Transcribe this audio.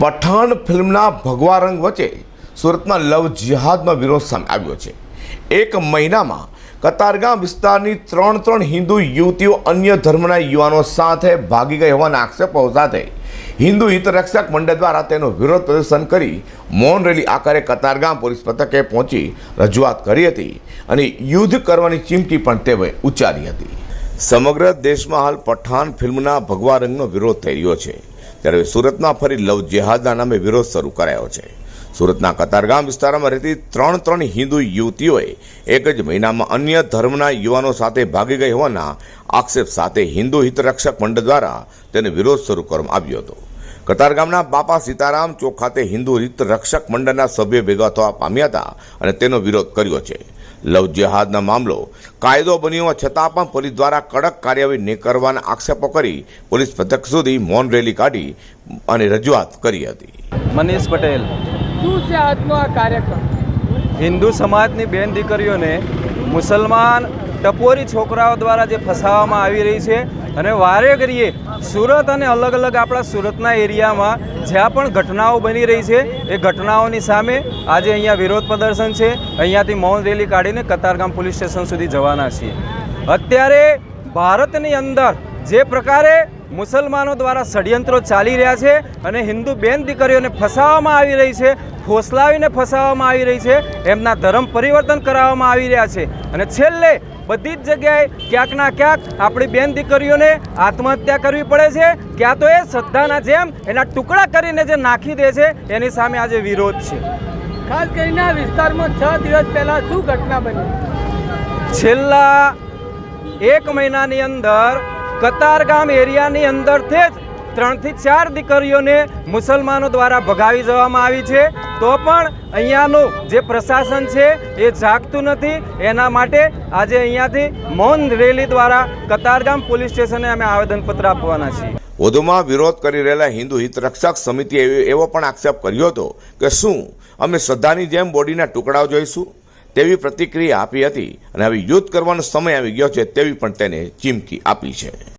પઠાણ ફિલ્મના ભગવા રંગ વચ્ચે સુરતમાં લવ જિહાદનો વિરોધ સામે આવ્યો છે. એક મહિનામાં કતારગામ વિસ્તારની ત્રણ ત્રણ હિન્દુ યુવતીઓ અન્ય ધર્મના યુવાનો સાથે ભાગી ગઈ હોવાના આક્ષેપો સાથે હિન્દુ હિતરક્ષક મંડળ દ્વારા તેનો વિરોધ પ્રદર્શન કરી મૌન રેલી આકારે કતારગામ પોલીસ મથકે પહોંચી રજૂઆત કરી હતી અને યુદ્ધ કરવાની ચીમકી પણ તેઓએ ઉચ્ચારી હતી. સમગ્ર દેશમાં હાલ પઠાણ ફિલ્મના ભગવા રંગનો વિરોધ થઈ રહ્યો છે. ત્યારે સુરતમાં ફરી લવ જેહાદના નામે વિરોધ શરૂ કરાયો છે. સુરતના કતારગામ વિસ્તારમાં રહેતી ત્રણ ત્રણ હિન્દુ યુવતીઓએ એક જ મહિનામાં અન્ય ધર્મના યુવાનો સાથે ભાગી ગઈ હોવાના આક્ષેપ સાથે હિન્દુ હિતરક્ષક મંડળ દ્વારા તેને વિરોધ શરૂ કરવામાં આવ્યો હતો. કતારગામના બાપા સીતારામ ચોક ખાતે હિન્દુ રીત રક્ષક મંડળના સભ્યો ભેગા થવા પામ્યા હતા અને તેનો વિરોધ કર્યો છે. લવ જેહાદના મામલો કાયદો બન્યો છતાં પણ પોલીસ દ્વારા કડક કાર્યવાહી નહીં કરવાના આક્ષેપો કરી પોલીસ પથક સુધી મૌન રેલી કાઢી અને રજૂઆત કરી હતી. મનીષ પટેલ. શું છે આજનો આ કાર્યક્રમ? હિન્દુ સમાજની બેન દીકરીઓને મુસલમાન ટપોરી છોકરાઓ દ્વારા જે ફસાવવામાં આવી રહી છે અને વારે કરીએ સુરત અને અલગ અલગ આપણા સુરતના એરિયામાં જ્યાં પણ ઘટનાઓ બની રહી છે, એ ઘટનાઓની સામે આજે અહીંયા વિરોધ પ્રદર્શન છે. અહીંયાથી મૌન રેલી કાઢીને કતારગામ પોલીસ સ્ટેશન સુધી જવાના છીએ. અત્યારે ભારતની અંદર જે પ્રકારે મુસલમાનો દ્વારા ષડયંત્રો ચાલી રહ્યા છે અને હિન્દુ બેન દીકરીઓને ફસાવવામાં આવી રહી છે ફોસલાવીને ફસાવવામાં આવી રહી છે. એમના ધર્મ પરિવર્તન કરાવવામાં આવી રહ્યા છે. અને છેલ્લે બધી જ જગ્યાએ ક્યાંક ના ક્યાંક આપણી બેન દીકરીઓને આત્મહત્યા કરવી પડે છે. ક્યાં તો એ શ્રદ્ધાના જેમ એના ટુકડા કરીને જે નાખી દે છે એની સામે આજે વિરોધ છે. ખાસ કરીને આ વિસ્તારમાં છ દિવસ પહેલા શું ઘટના બની? છેલ્લા એક મહિનાની અંદર કતારગામ એરિયાની અંદરથી જ ત્રણથી ચાર દીકરીઓને મુસલમાનો દ્વારા ભગાવી જવામાં આવી છે. તો પણ અહીંયાનું જે પ્રશાસન છે એ જાગતું નથી. એના માટે આજે અહીંયાથી મૌન રેલી દ્વારા કતારગામ પોલીસ સ્ટેશને અમે આવેદનપત્ર આપવાના છીએ. વધુમાં વિરોધ કરી રહેલા હિન્દુ હિતરક્ષક સમિતિએ એવો પણ આક્ષેપ કર્યો હતો કે શું અમે શ્રદ્ધાની જેમ બોડીના ટુકડાઓ જોઈશું? તેવી પ્રતિક્રિયા આપી હતી અને હવે યુદ્ધ કરવાનો સમય આવી ગયો છે તેવી પણ તેને ચીમકી આપી છે.